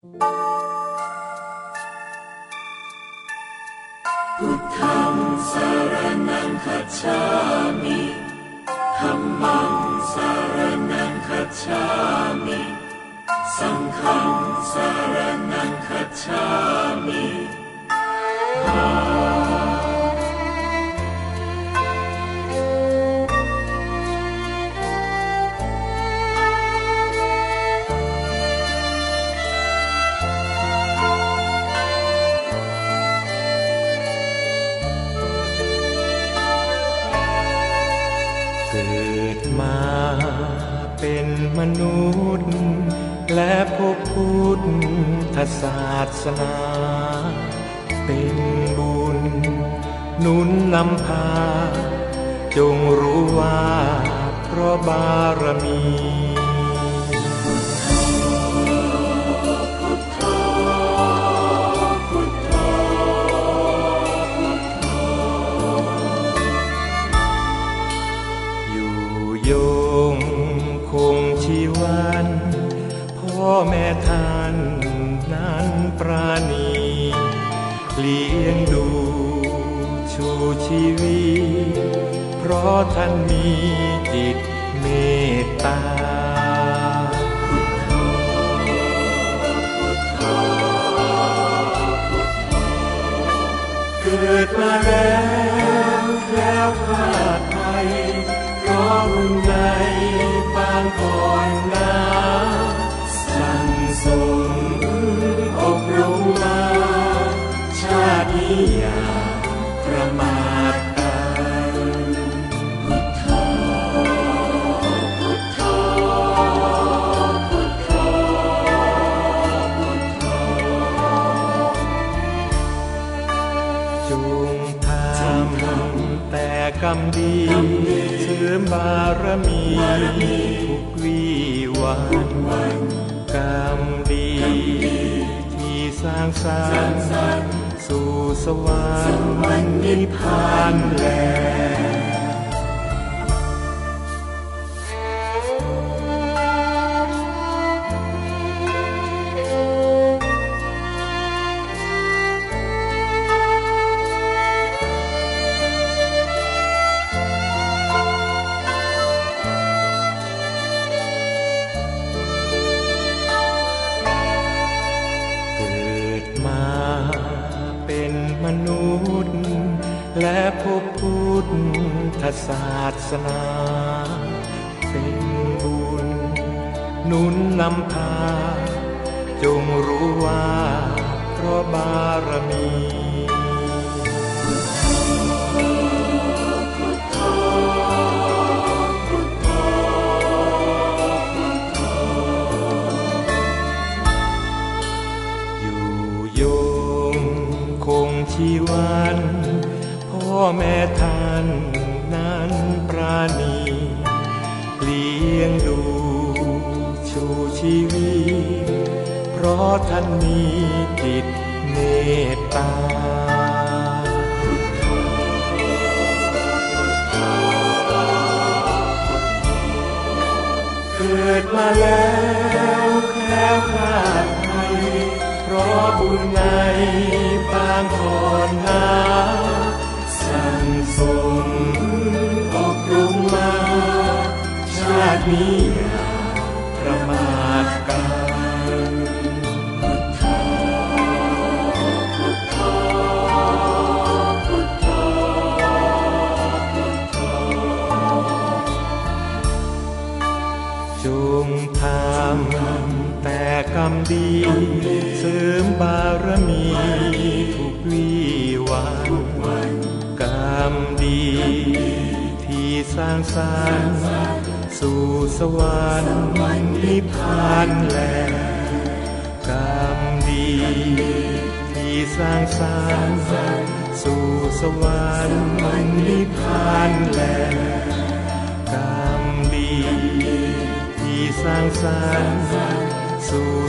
พุทธังสารนังคัจฉามิธัมมังสารนังคัจฉามิสังฆังสารนังคัจฉามิ มาเป็นมนุษย์ และพบพุทธศาสนา เป็นบุญนุนนำพา จงรู้ว่าเพราะบารมี ชีวันพ่อแม่ท่านนั้นปราณีเลี้ยงดูชูชีวิตเพราะท่านมีจิตเมตตาเกิดมาแล้วแล้วพลาดไป เพราะบุญใดปางก่อนนาสั่งสมอบรมมา ชาตินี้อย่าประมาทกันจงทำ แต่กรรมดีเสริมบารมีทุกวีวัน กรรมดี ที่สร้างสรรค์สู่สวรรค์นิพพานแล นมนุษย์ และพบพุทธศาสนา เป็นบุญนุนนำพา จงรู้ว่าเพราะบารมี ชีวัน พ่อแม่ท่านนั้นปราณีเลี้ยงดูชูชีวิต เพราะท่านมีจิตเมตตา ในบางก่อนหนาสั่งสมอบรมมา ชาตินี้ ดี เสริมบารมีทุกวีวันกรรมดี ที่สร้างสรรค์สู่สวรรค์นิพพานแลกรรมดี ที่สร้างสรรค์สู่สวรรค์นิพพานแลกรรมดี ที่สร้างสรรค์